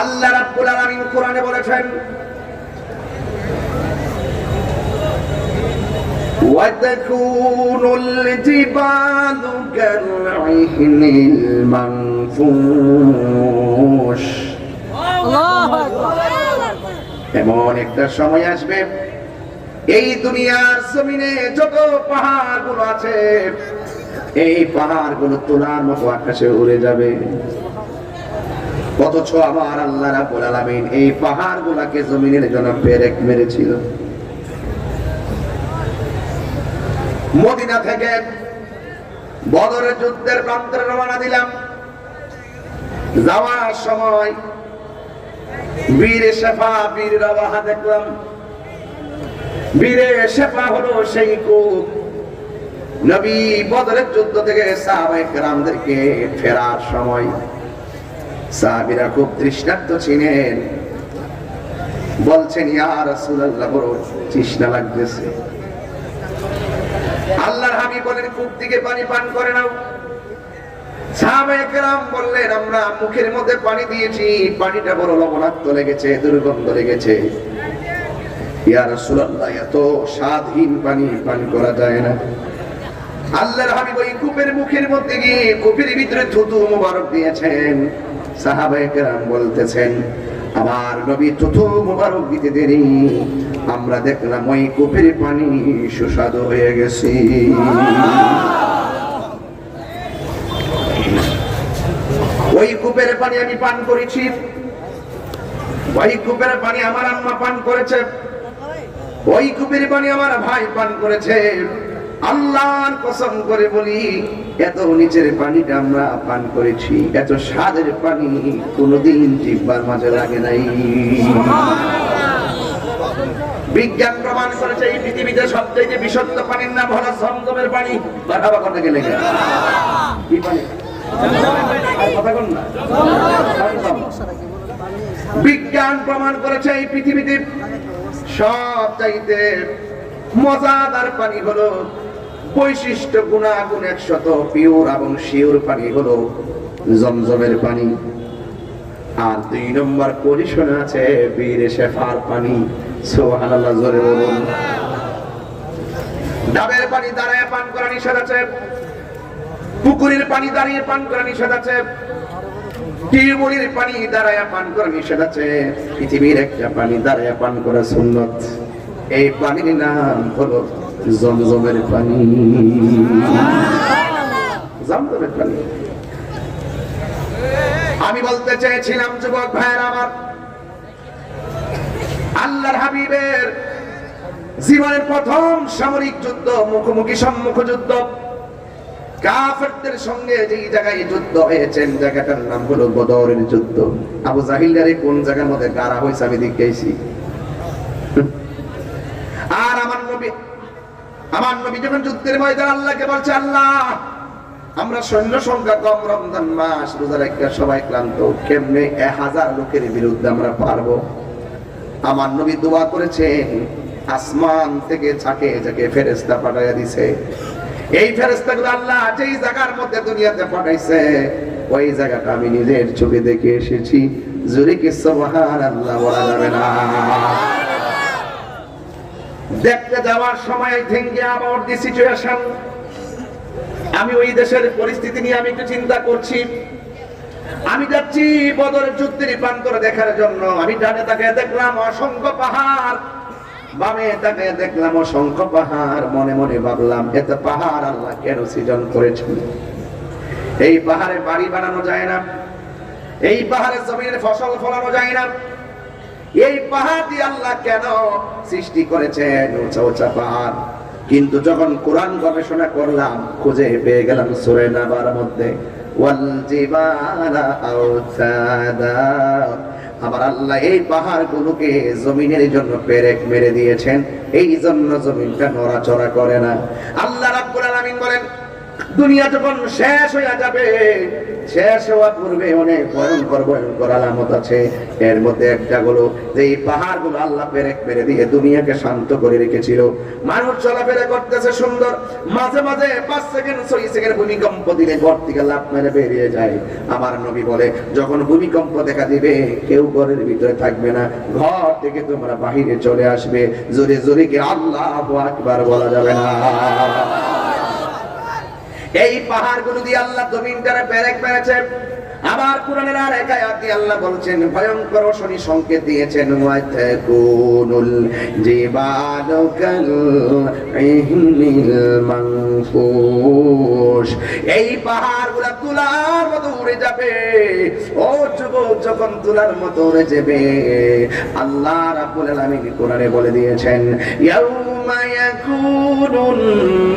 আল্লাহ রাব্বুল আলামিন কোরআনে বলেছেন وتكون الجبال كالعهن المنفوش এমন একটা সময় আসবে এই দুনিয়ার জমিনে যত পাহাড় গুলো আছে এই পাহাড় গুলো তোলার মতো আকাশে উড়ে যাবে অথচ আমার আল্লাহ আলামিন এই পাহাড় গুলাকে জমিনের জন্য পেরেক মেরেছিল। মদিনা থেকে বদরের যুদ্ধের প্রান্তরে রওনা দিলাম। যাওয়ার সময় বীরে শেফা বীর রওয়াহা দেখলাম। বীরে শেফা হলো সেই কূপ নবী বদরের যুদ্ধ থেকে সাহাবায়ে কেরামদেরকে ফেরার সময় সাহাবীরা খুব তৃষ্ণার্ত ছিলেন। বলছেন, ইয়া রাসূলুল্লাহ, বড় তৃষ্ণা লাগতেছে। আল্লাহর হাবিব বলেন কূপ থেকে পানি পান করে নাও। বললেন, আমরা মুখের মধ্যে পানি দিয়েছি, পানিটা বড় লবণাক্ত লেগেছে, দুর্গন্ধ লেগেছে। ইয়া রাসূলুল্লাহ, এত স্বাদহীন পানি পান করা যায় না। আল্লাহর হাবিব ওই কূপের মুখের মধ্যে গিয়ে কূপের ভিতরে থুতু মুবারক দিয়েছেন। সাহাবায়ে কেরাম বলতেছেন, আমার নবী মুবারক দিতে দেরি। আমরা দেখলাম ওই কূপের পানি সুস্বাদু হয়ে গেছে। ওই কূপের পানি আমি পান করেছি। ওই কূপের পানি আমার আম্মা পান করেছে। ওই কূপের পানি আমার ভাই পান করেছে। আল্লাহর কসম করে বলি এত নিচের পানিটা আমরা পান করেছি। এত স্বাদের পানি কোনোদিন জিব্বার মাঝে লাগে নাই। বিজ্ঞান প্রমাণ করেছে এই পৃথিবীতে সবচেয়ে বিশুদ্ধ পানির নাম হলো পানি। কথা কন না? বিজ্ঞান প্রমাণ করেছে এই পৃথিবীতে সব চাইতে মজাদার পানি হলো বৈশিষ্ট্য গুণাগুণ একশত পিওর এবং শিওর পানি হলো জমজমের পানি। আর দুই নম্বর পজিশনে আছে বীর শেফার পানি। সোহানাল্লাহ জোরে বলুন। ডাবের পানি দাঁড়ায় পান করা নিষেধ আছে। পুকুরের পানি দাঁড়িয়ে পান করা নিষেধ আছে। টিউবওয়েলের পানি দাঁড়ায় পান করা নিষেধ আছে। পৃথিবীর একটা পানি দাঁড়ায় পান করা সুন্নত। এই পানির নাম হলো জমজমের পানি জমজমের পানি আমি বলতে চেয়েছিলাম, যুবক ভাইয়ের আমার। আল্লাহর হাবিবের জীবনের প্রথম সামরিক যুদ্ধ, মুখোমুখি সম্মুখ যুদ্ধ। কাফেরদের সঙ্গে যেই জায়গায় যুদ্ধ হয়েছেন জায়গাটার নাম হলো বদরের যুদ্ধ। আবু জাহিলারে কোন জায়গার মধ্যে গাড়া হয়েছে আমি দেখেছি আর আমার নবী আমার নবী যখন যুদ্ধের ময়দান আল্লাহকে বলছে, আল্লাহ, আমরা সৈন্য সংখ্যা কম রমজান মাস, রোজা রেখে সবাই ক্লান্ত। কেমনে এক হাজার লোকের বিরুদ্ধে আমরা পারব? আমার নবী দোয়া করেছেন, আসমান থেকে ছাকে যাকে ফেরেস্তা পাঠাইয়া দিছে। এই ফেরেস্তাগুলো আল্লাহ যেই জায়গার মধ্যে দুনিয়াতে পাঠাইছে, ওই জায়গাটা আমি নিজের চোখে দেখে এসেছি। জুরে কি আল্লাহ বলা যাবে না। দেখতে যাওয়ার সময় থিঙ্কিং অ্যাবাউট দি সিচুয়েশন আমি ওই দেশের পরিস্থিতি নিয়ে আমি একটু চিন্তা করছি। আমি যাচ্ছি বদর যুদ্ধের প্রান্তরে দেখার জন্য। আমি ডানে তাকে দেখলাম অসংখ্য পাহাড়, বামে তাকে দেখলাম অসংখ্য পাহাড়, মনে মনে ভাবলাম, এত পাহাড় আল্লাহ কেন সৃজন করেছেন? এই পাহাড়ে বাড়ি বানানো যায় না, এই পাহাড়ে জমিনের ফসল ফলানো যায় না। এই পাহাড় দিয়ে আল্লাহ কেন সৃষ্টি করেছেন? উঁচা উঁচা পাহাড়। কিন্তু যখন কোরআন গবেষণা করলাম, খুঁজে পেয়ে গেলাম সুরে নাবার মধ্যে আমার আল্লাহ এই পাহাড়গুলোকে জমিনের জন্য পেরেক মেরে দিয়েছেন। এই জন্য জমিনটা নড়াচড়া করে না। আল্লাহ রাব্বুল আলামিন বলেন দুনিয়া যখন শেষ হয়ে যাবে, শেষ হওয়া পূর্বে অনেক ভয়ঙ্কর ভয়ঙ্কর আলামত আছে। এর মধ্যে একটা হলো যে এই পাহাড়গুলো আল্লাহ পেরেক পেরে দিয়ে দুনিয়াকে শান্ত করে রেখেছিল। মানুষ চলাফেরা করতেছে সুন্দর। মাঝে মাঝে পাঁচ সেকেন্ড, ছয় সেকেন্ড ভূমিকম্প দিলে ঘর থেকে লাভ মেরে বেরিয়ে যায়। আমার নবী বলে, যখন ভূমিকম্প দেখা দিবে, কেউ ঘরের ভিতরে থাকবে না। ঘর থেকে তোমরা বাহিরে চলে আসবে। জোরে জোরে কি আল্লাহ আকবার বলা যাবে না। এই পাহাড়গুলো দিয়ে আল্লাহ জমিনটারে ব্যারেক পেয়েছে আবার কোরআনের আর এক আয়াত দিয়ে আল্লাহ বলছেন, ভয়ঙ্কর শনি সংকেত দিয়েছেন ওয়াতাকুনুল জিবালু কাল ইহনিল মানফুস এই পাহাড়গুলো তুলার মতো উড়ে যাবে। ও যুবক, যখন তুলার মতো উড়ে যাবে, আল্লাহ আলামিন কোরআনে বলে দিয়েছেন, ইয়াউমা ইয়াকুনুন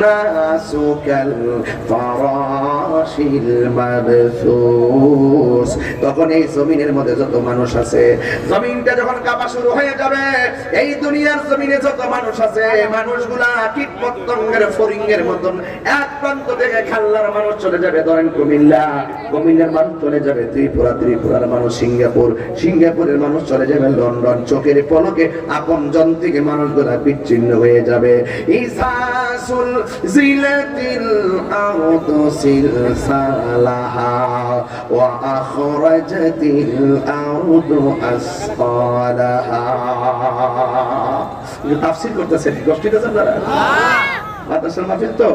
নাসু কাল ফারাশিল মাবসুস। তখন এই জমিনের মধ্যে যত মানুষ আছে, জমিনটা যখন কাঁপা শুরু হয়ে যাবে, এই দুনিয়ার জমিনে যত মানুষ আছে, মানুষগুলা কীট পতঙ্গের ফরিঙ্গের মতন, এক প্রান্ত থেকে খাল্লার মানুষ চলে যাবে। ধরেন কুমিল্লা কুমিল্লার মানুষ চলে যাবে, ত্রিপুরা, ত্রিপুরার মানুষ সিঙ্গাপুর। সিঙ্গাপুরের মানুষ চলে যাবে লন্ডন, চোখের পলকে আপন জন থেকে মানুষগুলা বিচ্ছিন্ন হয়ে যাবে। ইসাসুল জিলাতিল তো?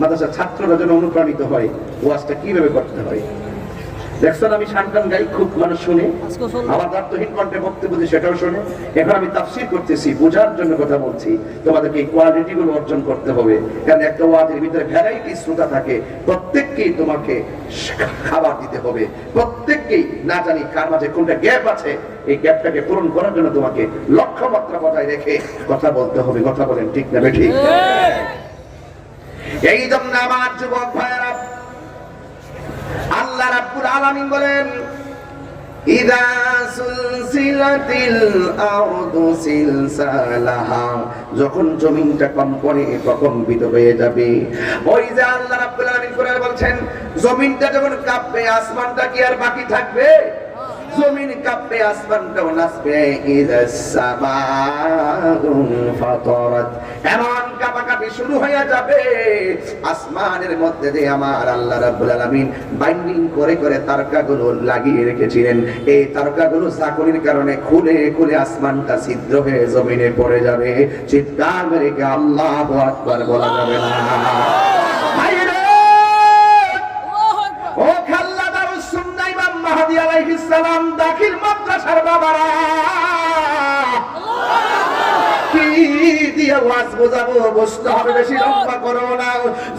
মাদ্রাসার ছাত্ররা যেন অনুপ্রাণিত হয়, ওয়াজটা কীভাবে করতে হয়? দেখছেন আমি শানটান গাই খুব মানুষ শুনে। আমার বক্তব্য সেটাও শুনে। এখন আমি তাফসির করতেছি বোঝার জন্য কথা বলছি। তোমাদেরকে এই কোয়ালিটি গুলো অর্জন করতে হবে। কারণ একটা ওয়াজের ভিতরে ভ্যারাইটি শ্রোতা থাকে প্রত্যেককেই তোমাকে খাবার দিতে হবে। প্রত্যেককেই না জানি কার মাঝে কোনটা গ্যাপ আছে এই গ্যাপটাকে পূরণ করার জন্য তোমাকে লক্ষ্যমাত্রা বজায় রেখে কথা বলতে হবে। কথা বলেন ঠিক না ঠিক। এই জন্য আমার যুবক ভাইয়েরা আল্লাহ রাব্বুল আলামিন বলেন, ইদা সুলসিলাতিল আরদু সিলসালাহা। যখন জমিনটা কম্পনে প্রকম্পিত হয়ে যাবে। ওই যে আল্লাহ রাব্বুল আলামিন কোরআনে বলছেন, জমিনটা যখন কাঁপবে, আসমানটা কি আর বাকি থাকবে? জমিন কাঁপবে, আসমানটাও নাচবে। ইদাস সামাউ ফাতারাত। এমন কাঁপাকাঁপি শুরু হয়ে যাবে। আসমানের মধ্যে দিয়ে আমার আল্লাহ রাব্বুল আলামিন বাইন্ডিং করে করে তারকাগুলো লাগিয়ে রেখেছিলেন। এই তারকাগুলো চাকরির কারণে খুলে খুলে আসমানটা ছিদ্র হয়ে জমিনে পড়ে যাবে। চিৎকার মেরে কে আল্লাহু আকবার বলা যাবে না। ও খাল্লা দারুস সুন্নাহ ইমাম আলাইহিস সালাম, দাখিল মাদ্রাসার বাবারা কি দিয়ে ওয়াজ বোঝাবো, বসতে হবে বেশি লম্বা না।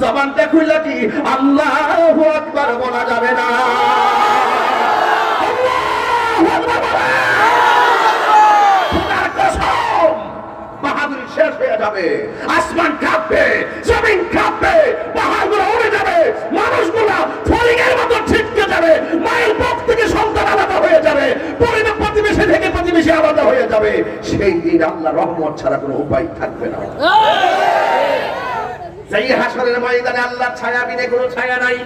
জবানটা কি? আল্লাহু বলা যাবে না। আসমান কাঁপবে, জমিন কাঁপবে, পাহাড়গুলো উড়ে যাবে, মানুষগুলা ফলিংয়ের মতো সেই দিন আল্লাহ রহমত ছাড়া কোনো উপায় থাকবে না। সেই হাসরের ময়দানে আল্লাহ ছায়া বিনে কোনো ছায়া নাই